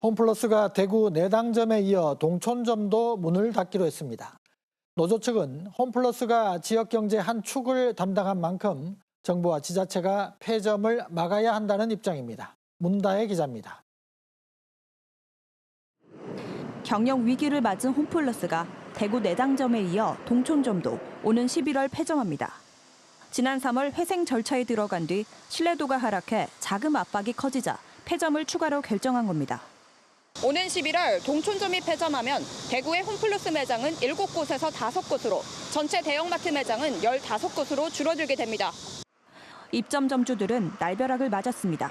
홈플러스가 대구 내당점에 이어 동촌점도 문을 닫기로 했습니다. 노조 측은 홈플러스가 지역경제 한 축을 담당한 만큼 정부와 지자체가 폐점을 막아야 한다는 입장입니다. 문다혜 기자입니다. 경영 위기를 맞은 홈플러스가 대구 내당점에 이어 동촌점도 오는 11월 폐점합니다. 지난 3월 회생 절차에 들어간 뒤 신뢰도가 하락해 자금 압박이 커지자 폐점을 추가로 결정한 겁니다. 오는 11월 동촌점이 폐점하면 대구의 홈플러스 매장은 7곳에서 5곳으로 전체 대형마트 매장은 15곳으로 줄어들게 됩니다. 입점 점주들은 날벼락을 맞았습니다.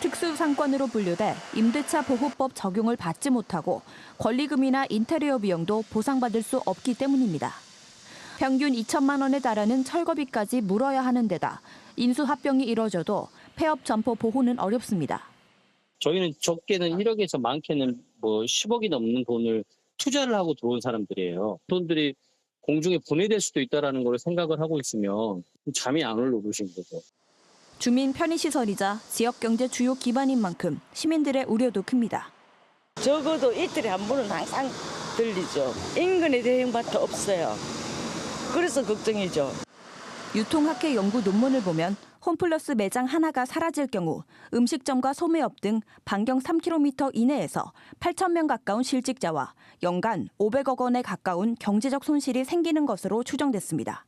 특수 상권으로 분류돼 임대차 보호법 적용을 받지 못하고 권리금이나 인테리어 비용도 보상받을 수 없기 때문입니다. 평균 2천만 원에 달하는 철거비까지 물어야 하는 데다 인수 합병이 이뤄져도 폐업 점포 보호는 어렵습니다. 저희는 적게는 1억에서 많게는 뭐 10억이 넘는 돈을 투자를 하고 들어온 사람들이에요. 돈들이 공중에 분해될 수도 있다라는 걸 생각을 하고 있으면 잠이 안올 노릇인 거죠. 주민 편의시설이자 지역 경제 주요 기반인 만큼 시민들의 우려도 큽니다. 적어도 이틀에 한 번은 항상 들리죠. 인근에 대형마트 없어요. 그래서 걱정이죠. 유통학회 연구 논문을 보면 홈플러스 매장 하나가 사라질 경우 음식점과 소매업 등 반경 3km 이내에서 8천 명 가까운 실직자와 연간 500억 원에 가까운 경제적 손실이 생기는 것으로 추정됐습니다.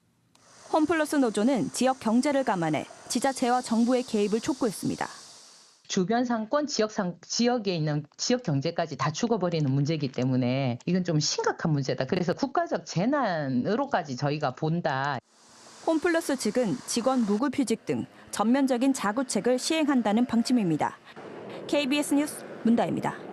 홈플러스 노조는 지역 경제를 감안해 지자체와 정부의 개입을 촉구했습니다. 주변 상권, 지역 상, 지역에 있는 지역 경제까지 다 죽어버리는 문제이기 때문에 이건 좀 심각한 문제다. 그래서 국가적 재난으로까지 저희가 본다. 홈플러스 측은 직원 무급휴직 등 전면적인 자구책을 시행한다는 방침입니다. KBS 뉴스 문다입니다.